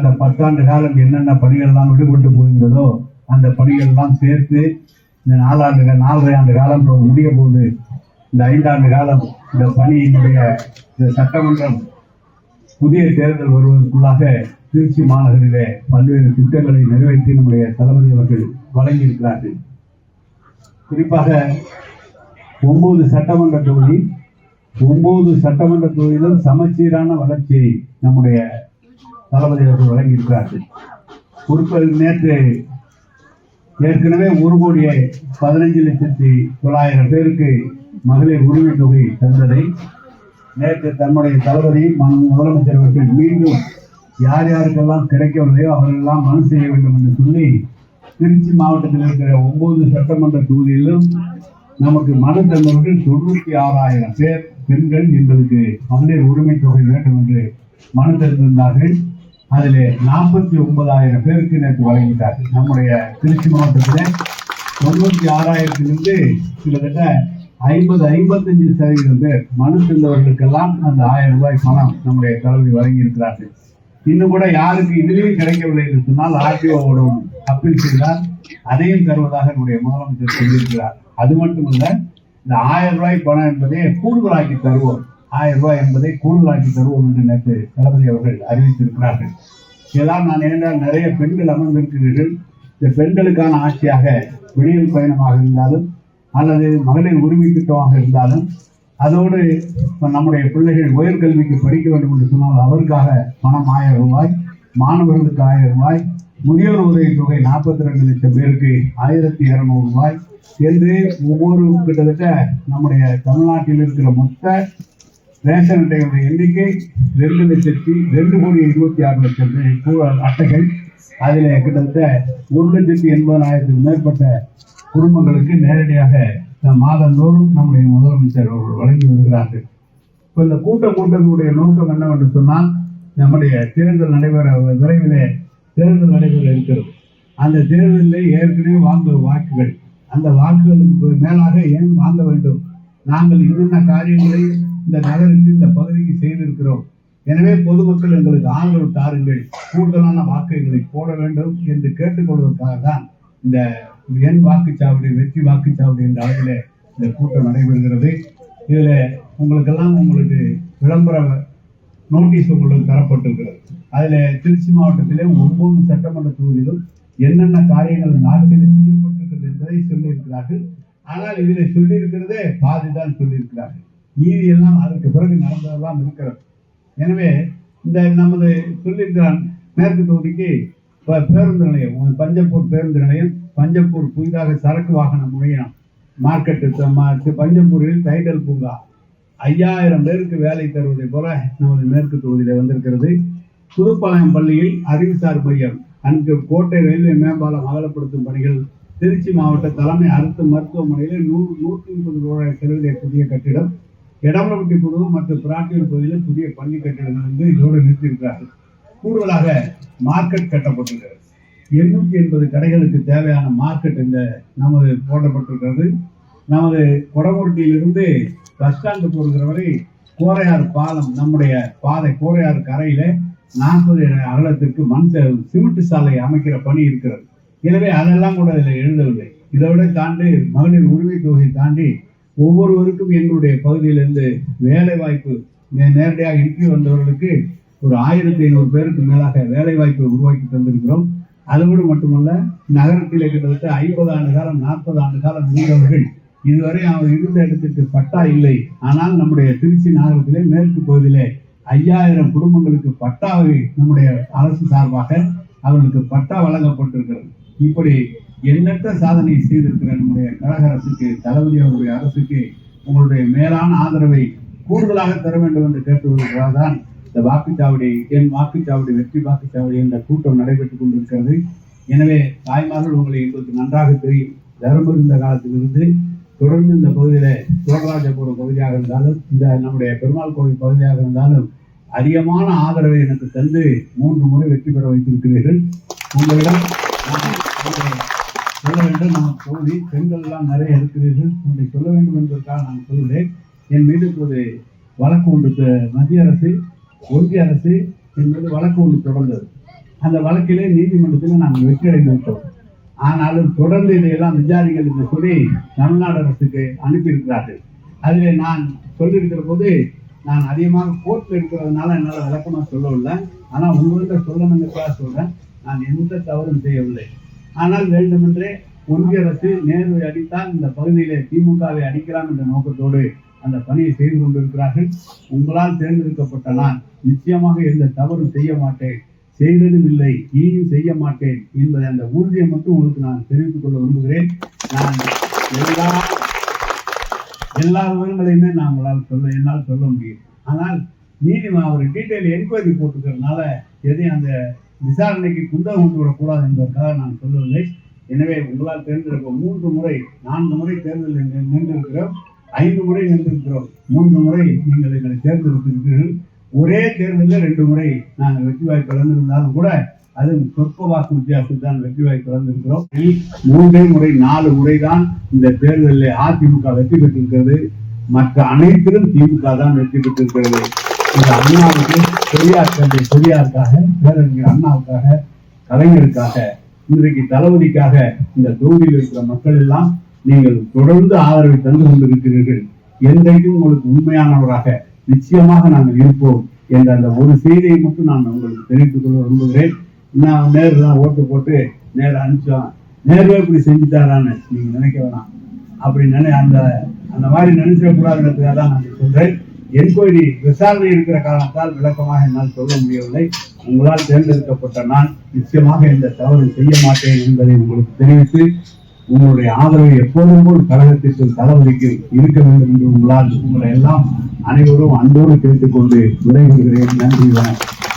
கடந்த பத்தாண்டு காலம் என்னென்ன பணிகள்லாம் விடுபட்டு போயிருந்ததோ அந்த பணிகள்லாம் சேர்த்து இந்த நாலாண்டு நாலரை ஆண்டு காலம் முடிய போது இந்த ஐந்தாண்டு காலம் இந்த பணியினுடைய இந்த சட்டமன்றம் புதிய தேர்தல் வருவதற்குள்ளாக திருச்சி மாநகரிலே பல்வேறு திட்டங்களை நிறைவேற்றி நம்முடைய தளபதி அவர்கள் வழங்கியிருக்கிறார்கள். குறிப்பாக ஒன்பது சட்டமன்ற தொகுதி ஒன்பது சட்டமன்ற தொகுதியிலும் சமச்சீரான வளர்ச்சியை நம்முடைய தளபதி அவர்கள் வழங்கியிருக்கிறார்கள். குறிப்பாக நேற்று ஏற்கனவே ஒரு கோடியே பதினஞ்சு லட்சத்தி தொள்ளாயிரம் பேருக்கு மகளிர் உரிமை தொகை தந்ததை நேற்று தன்னுடைய தளபதி ம- முதலமைச்சர் அவர்கள் மீண்டும் யார் யாருக்கெல்லாம் கிடைக்கவில்லையோ அவர்களெல்லாம் மனு செய்ய வேண்டும் என்று சொல்லி திருச்சி மாவட்டத்தில் இருக்கிற ஒன்பது சட்டமன்ற தொகுதியிலும் நமக்கு மனு தந்தவர்கள் தொண்ணூற்றி ஆறாயிரம் பேர் பெண்கள் எங்களுக்கு மகளிர் உரிமை தொகை வேண்டும் என்று மனு தந்திருந்தார்கள். அதில் நாற்பத்தி ஒன்பதாயிரம் பேருக்கு நேற்று வழங்கிட்டார்கள். நம்முடைய திருச்சி மாவட்டத்தில் தொண்ணூத்தி ஆறாயிரத்திலிருந்து கிட்டத்தட்ட ஐம்பது ஐம்பத்தஞ்சு சதவீதம் பேர் மனு தந்தவர்களுக்கெல்லாம் அந்த ஆயிரம் ரூபாய் பணம் நம்முடைய தலைவி வழங்கியிருக்கிறார்கள். இன்னும் கூட யாருக்கு இதுலேயும் கிடைக்கவில்லை என்று சொன்னால் ஆர்டிஓவோட அப்பீல் செய்தால் அதையும் தருவதாக நம்முடைய முதலமைச்சர் சொல்லியிருக்கிறார். அது மட்டுமல்ல இந்த ஆயிரம் ரூபாய் பணம் என்பதை கூடுதலாக்கி தருவோம். ஆயிரம் ரூபாய் என்பதை கூடுதலாக்கி தருவோம் என்று நேற்று தளபதி அவர்கள் அறிவித்திருக்கிறார்கள். இதெல்லாம் நான் ஏனென்றால் நிறைய பெண்கள் அமர்ந்திருக்கிறீர்கள். இந்த பெண்களுக்கான ஆட்சியாக வெளியில் பயணமாக இருந்தாலும் அல்லது மகளிர் உரிமை திட்டமாக இருந்தாலும் அதோடு இப்போ நம்முடைய பிள்ளைகள் உயர்கல்விக்கு படிக்க வேண்டும் என்று சொன்னால் அவருக்காக பணம் ஆயிரம் ரூபாய் மாணவர்களுக்கு ஆயிரம் ரூபாய் முதியோர் உதவி தொகை நாற்பத்தி ரெண்டு லட்சம் பேருக்கு ஆயிரத்தி இரநூறு ரூபாய் என்று ஒவ்வொரு கிட்டத்தட்ட நம்முடைய தமிழ்நாட்டில் இருக்கிற மொத்த ரேஷன் அட்டைகளுடைய எண்ணிக்கை ரெண்டு லட்சத்தி ரெண்டு கோடி இருபத்தி ஆறு லட்சம் அட்டைகள். அதில் கிட்டத்தட்ட ஒரு லட்சத்தி எண்பதாயிரத்துக்கு மேற்பட்ட குடும்பங்களுக்கு நேரடியாக மாதந்தோறும் நம்முடைய முதலமைச்சர் அவர்கள் வழங்கி வருகிறார்கள். இப்போ இந்த கூட்டம் கூட்டத்தினுடைய நோக்கம் என்னவென்று சொன்னால் நம்முடைய தேர்தல் நடைபெற விரைவிலே தேர்தல் நடைபெற இருக்கிறது. அந்த தேர்தலில் ஏற்கனவே வாங்க வாக்குகள். அந்த வாக்குகளுக்கு மேலாக ஏன் வாங்க வேண்டும்? நாங்கள் என்னென்ன காரியங்களை இந்த நகருக்கு இந்த பகுதிக்கு செய்திருக்கிறோம். எனவே பொதுமக்கள் எங்களுக்கு ஆதரவு தாருங்கள். கூடுதலான வாக்குகளை போட வேண்டும் என்று கேட்டுக்கொள்வதற்காக தான் இந்த எண் வாக்குச்சாவடி வெற்றி வாக்குச்சாவடி என்ற அளவிலே இந்த கூட்டம் நடைபெறுகிறது. இதில் உங்களுக்கெல்லாம் உங்களுக்கு விளம்பர நோட்டீஸ் உங்களுக்கு தரப்பட்டிருக்கிறது. அதில் திருச்சி மாவட்டத்திலே ஒன்பது சட்டமன்ற தொகுதியிலும் என்னென்ன காரியங்கள் நாட்டில் செய்யப்பட்டிருக்கிறது என்பதை சொல்லியிருக்கிறார்கள். ஆனால் இதில் சொல்லியிருக்கிறதே பாதி தான் சொல்லியிருக்கிறார்கள். மீதி எல்லாம் அதற்கு பிறகு நடந்ததெல்லாம் இருக்கிறது. எனவே இந்த நமது சொல்லியிருக்கிறான் மேற்கு தொகுதிக்கு பேருந்து நிலையம் பஞ்சப்பூர் பேருந்து நிலையம் பஞ்சப்பூர் புதிதாக சரக்கு வாகன முனையம் மார்க்கெட்டு பஞ்சப்பூரில் டைடல் பூங்கா. ஐயாயிரம் பேருக்கு வேலை தருவதை போல நமது மேற்கு தொகுதியில வந்திருக்கிறது. புதுப்பாளையம் பள்ளியில் அறிவுசார் மையம் அங்கு கோட்டை ரயில்வே மேம்பாலம் அகலப்படுத்தும் பணிகள் திருச்சி மாவட்ட தலைமை அரசு மருத்துவமனையில் நூறு நூற்றி முப்பது ரூபாய் செலவிலே புதிய கட்டிடம் எடவளப்பட்டி குழுவும் மற்றும் பிராட்டியூர் பகுதியில் புதிய பள்ளி கட்டிடங்கள் வந்து இதோடு நிறுத்தியிருக்கிறார்கள். கூடுதலாக மார்க்கெட் கட்டப்பட்டிருக்கிறது. எண்ணூற்றி எண்பது கடைகளுக்கு தேவையான மார்க்கெட் இந்த நமது போடப்பட்டிருக்கிறது. நமது கொடமுருட்டியிலிருந்து பஸ் ஸ்டாண்டு போகிற வரை கோரையார் பாலம் நம்முடைய பாதை கோரையார் கரையில நாற்பது அகலத்திற்கு மண் சிமெண்ட் சாலை அமைக்கிற பணி இருக்கிறது. எனவே அதெல்லாம் கூட இதில் எழுதவில்லை. இதை விட தாண்டி மகளிர் உரிமை தொகையை தாண்டி ஒவ்வொருவருக்கும் எங்களுடைய பகுதியிலிருந்து வேலை வாய்ப்பு நேரடியாக இன்டர்வியூ வந்தவர்களுக்கு ஒரு ஆயிரத்தி ஐநூறு பேருக்கு மேலாக வேலை வாய்ப்பை உருவாக்கி தந்திருக்கிறோம். அதோடு மட்டுமல்ல நகரத்திலே கிட்டத்தட்ட ஐம்பது ஆண்டு காலம் நாற்பது ஆண்டு காலம் இருந்தவர்கள் இதுவரை அவர் இருந்த இடத்திற்கு பட்டா இல்லை. ஆனால் நம்முடைய திருச்சி நகரத்திலே மேற்கு பகுதியிலே ஐயாயிரம் குடும்பங்களுக்கு பட்டாவை நம்முடைய அரசு சார்பாக அவர்களுக்கு பட்டா வழங்கப்பட்டிருக்கிறது. இப்படி எண்ணற்ற சாதனை செய்திருக்கிற நம்முடைய கழக அரசுக்கு தளபதி அவருடைய அரசுக்கு உங்களுடைய மேலான ஆதரவை கூடுதலாக தர வேண்டும் என்று கேட்டுக்கொள்கிறார் தான் இந்த வாக்குச்சாவடி என் வாக்குச்சாவடி வெற்றி வாக்குச்சாவடி என்ற கூட்டம் நடைபெற்றுக் கொண்டிருக்கிறது. எனவே தாய்மார்கள் உங்களை எங்களுக்கு நன்றாக தெரியும். தர்மம் இருந்த காலத்திலிருந்து தொடர்ந்து இந்த பகுதியில் சோழராஜபுரம் பகுதியாக இருந்தாலும் இந்த நம்முடைய பெருமாள் கோவில் பகுதியாக இருந்தாலும் அதிகமான ஆதரவை எனக்கு தந்து மூன்று முறை வெற்றி பெற வைத்திருக்கிறீர்கள். உங்களிடம் நான் சொல்ல வேண்டும் நம்ம பகுதி பெண்கள்லாம் நிறைய இருக்கிறீர்கள். உங்களை சொல்ல வேண்டும் என்பதற்காக நான் சொல்கிறேன். என் மீது இப்போது வழக்கு ஒன்று மத்திய அரசு ஒன்றிய அரசு என் மீது வழக்கு ஒன்று தொடர்ந்தது. அந்த வழக்கிலே நீதிமன்றத்தில் நாங்கள் வெற்றி அடைந்து விட்டோம் ஆனாலும் தொடர்ந்து இதையெல்லாம் விசாரிகள் என்று சொல்லி தமிழ்நாடு அரசுக்கு அனுப்பியிருக்கிறார்கள். அதில் நான் சொல்லியிருக்கிற போது நான் அதிகமாக கோர்ட்டில் இருக்கிறதுனால என்னால் விளக்கமாக சொல்லவில்லை. ஆனால் உங்கள்கிட்ட சொல்லணுங்கிறதா சொல்கிறேன் நான் எந்த தவறும் செய்யவில்லை. ஆனால் வேண்டுமென்றே ஒன்றிய அரசு நேருவை அடித்தால் இந்த பகுதியிலே திமுகவை அடிக்கலாம் என்ற நோக்கத்தோடு அந்த பணியை செய்து கொண்டிருக்கிறார்கள். உங்களால் தேர்ந்தெடுக்கப்பட்ட நான் நிச்சயமாக எந்த தவறும் செய்ய மாட்டேன். செய்ததும் இல்லை இனியும் செய்ய மாட்டேன் என்பதை அந்த உறுதியை மட்டும் உங்களுக்கு நான் தெரிவித்துக் கொள்ள விரும்புகிறேன். நான் எல்லா எல்லா விவரங்களையுமே நான் உங்களால் சொல்ல என்னால் சொல்ல முடியும். ஆனால் நீதி அவர் டீட்டெயில் என்கொயரி போட்டுக்கிறதுனால எதையும் அந்த விசாரணைக்கு குந்தகம் கொண்டு விடக்கூடாது என்பதற்காக நான் சொல்லவில்லை. எனவே உங்களால் தேர்ந்தெடுக்க மூன்று முறை நான்கு முறை தேர்தலில் நின்றிருக்கிறோம். ஐந்து முறை நின்றிருக்கிறோம். மூன்று முறை நீங்கள் எங்களை தேர்ந்தெடுத்திருக்கிறீர்கள். ஒரே தேர்தலில் ரெண்டு முறை நாங்கள் வெற்றி வாய்ப்பு இழந்திருந்தாலும் கூட அது சொற்ப வாக்கு வித்தியாசத்தில் தான் வெற்றி வாய்ப்பு இழந்திருக்கிறோம். மூன்றே முறை நாலு முறை தான் இந்த தேர்தலில் அதிமுக வெற்றி பெற்றிருக்கிறது. மற்ற அனைத்திலும் திமுக தான் வெற்றி பெற்றிருக்கிறது. இந்த அண்ணாவுக்கு பெரியார் தந்தை பெரியாருக்காக பேரறிஞர் அண்ணாவுக்காக கலைஞருக்காக இன்றைக்கு தளபதிக்காக இந்த தொகுதியில் இருக்கிற மக்கள் எல்லாம் நீங்கள் தொடர்ந்து ஆதரவை தந்து கொண்டிருக்கிறீர்கள். என்றைக்கும் உங்களுக்கு உண்மையானவராக நிச்சயமாக நாங்கள் இருப்போம் என்ற அந்த ஒரு செய்தியை மட்டும் நான் உங்களுக்கு தெரிவித்துக் கொள்ள விரும்புகிறேன். நான் நேரில் தான் ஓட்டு போட்டு நேர அனுப்பிச்சோம் நேரில் இப்படி செஞ்சுட்டாரான்னு நீங்க நினைக்க வேணாம். அப்படி நினை அந்த அந்த மாதிரி நினைச்சிடக்கூடாதுன்றதுக்காக தான் நான் சொல்றேன். என்கொயரி விசாரணை இருக்கிற காரணத்தால் விளக்கமாக என்னால் சொல்ல முடியவில்லை. உங்களால் தேர்ந்தெடுக்கப்பட்ட நான் நிச்சயமாக இந்த தவறு செய்ய மாட்டேன் என்பதை உங்களுக்கு தெரிவித்து உங்களுடைய ஆதரவு எப்போதும் போல் கழகத்திற்கு தளபதிக்கு இருக்க வேண்டும் என்று உங்களால் உங்களை எல்லாம் அனைவரும் அன்போடு கேட்டுக்கொண்டு விடைபெறுகிறேன். நன்றி வணக்கம்.